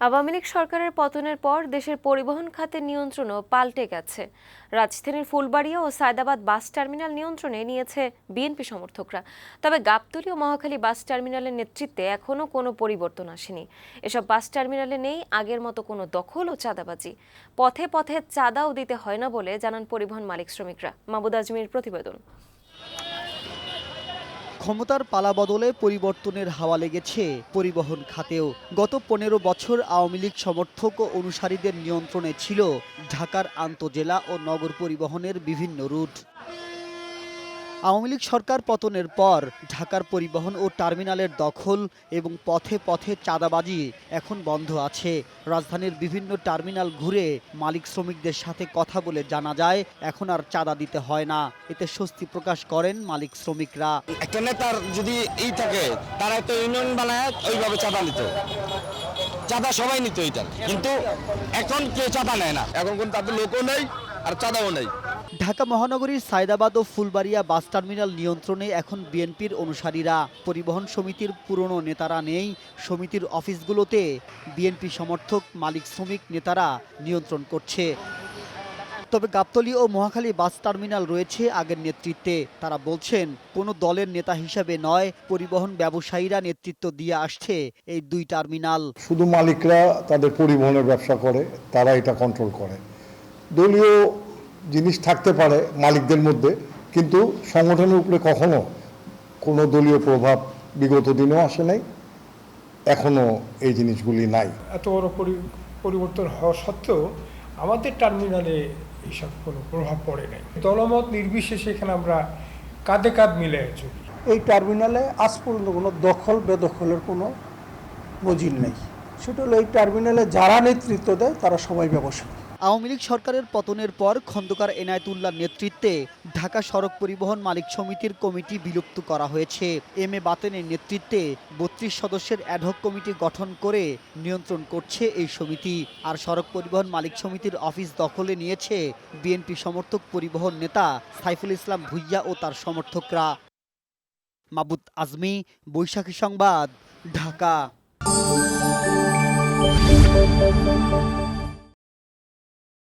আওয়ামী লীগ সরকারের পতনের পর দেশের পরিবহন খাতের নিয়ন্ত্রণও পাল্টে গেছে। রাজধানীর ফুলবাড়িয়া ও সায়দাবাদ বাস টার্মিনাল নিয়ন্ত্রণে নিয়েছে বিএনপি সমর্থকরা। তবে গাবতলী ও মহাখালী বাস টার্মিনালের নেতৃত্বে এখনও কোনো পরিবর্তন আসেনি। এসব বাস টার্মিনালে নেই আগের মতো কোনো দখল ও চাঁদাবাজি। পথে পথে চাঁদাও দিতে হয় না বলে জানান পরিবহন মালিক শ্রমিকরা। মাহবুদ আজমির প্রতিবেদন। ক্ষমতার পালাবদলে পরিবর্তনের হাওয়া লেগেছে পরিবহন খাতেও। গত পনেরো বছর আওয়ামী লীগ সমর্থক ও অনুসারীদের নিয়ন্ত্রণে ছিল ঢাকার আন্তজেলা ও নগর পরিবহনের বিভিন্ন রুট। আওয়ামী লীগ সরকার পতনের পর ঢাকার পরিবহন ও টার্মিনালের দখল এবং পথে পথে চাঁদাবাজি এখন বন্ধ আছে। রাজধানীর বিভিন্ন টার্মিনাল ঘুরে মালিক শ্রমিকদের সাথে কথা বলে জানা যায় এখন আর চাঁদা দিতে হয় না। এতে স্বস্তি প্রকাশ করেন মালিক শ্রমিকরা। একটা নেতার যদি এই থাকে তারা একটা ইউনিয়ন বানায় ওইভাবে চাঁদা নিত। চাঁদা সবাই নিত এটা কিন্তু এখন কেউ চাঁদা নেয় না। এখন কোন তাদের লোকও নেই আর চাঁদাও নেই। ঢাকা মহানগরীর সায়দাবাদ ও ফুলবাড়িয়া বাস টার্মিনাল নিয়ন্ত্রণে এখন বিএনপির অনুসারীরা পরিবহন সমিতির পুরনো নেতারা নেই, সমিতির অফিসগুলোতে বিএনপি সমর্থক, মালিক শ্রমিক নেতারা নিয়ন্ত্রণ করছে। তবে গাবতলী ও মহাখালী বাস টার্মিনাল রয়েছে আগের নেতৃত্বে। তারা বলছেন, কোনো দলের নেতা হিসাবে নয়, পরিবহন ব্যবসায়ীরা নেতৃত্ব দিয়ে আসছে এই দুই টার্মিনাল। শুধু মালিকরা তাদের পরিবহনের ব্যবসা করে, তারা এটা কন্ট্রোল করে। দলীয় জিনিস থাকতে পারে মালিকদের মধ্যে কিন্তু সংগঠনের উপরে কখনো কোনো দলীয় প্রভাব বিগত দিনেও আসে নাই এখনও এই জিনিসগুলি নাই। এত বড় পরি- পরিবর্তন হওয়া সত্ত্বেও আমাদের টার্মিনালে এইসব কোনো প্রভাব পড়ে নাই। দলমত নির্বিশেষে এখানে আমরা কাঁধে কাঁধ মিলে চলি। এই টার্মিনালে আজ পর্যন্ত কোনো দখল বেদখলের কোনো নজির নেই। সেটা হলো এই টার্মিনালে যারা নেতৃত্ব দেয় তারা সবাই ব্যবসায়ী। আওয়ামী লীগ সরকারের পতনের পর খন্দকার এনায়েতুল্লাহ নেতৃত্বে ঢাকা সড়ক পরিবহন মালিক সমিতির কমিটি বিলুপ্ত করা হয়েছে। এম এ বাতেনের নেতৃত্বে বত্রিশ সদস্যের অ্যাডহক কমিটি গঠন করে নিয়ন্ত্রণ করছে এই সমিতি। আর সড়ক পরিবহন মালিক সমিতির অফিস দখলে নিয়েছে বিএনপি সমর্থক পরিবহন নেতা সাইফুল ইসলাম ভুইয়া ও তার সমর্থকরা। মাবুদ আজমি, বৈশাখী সংবাদ, ঢাকা।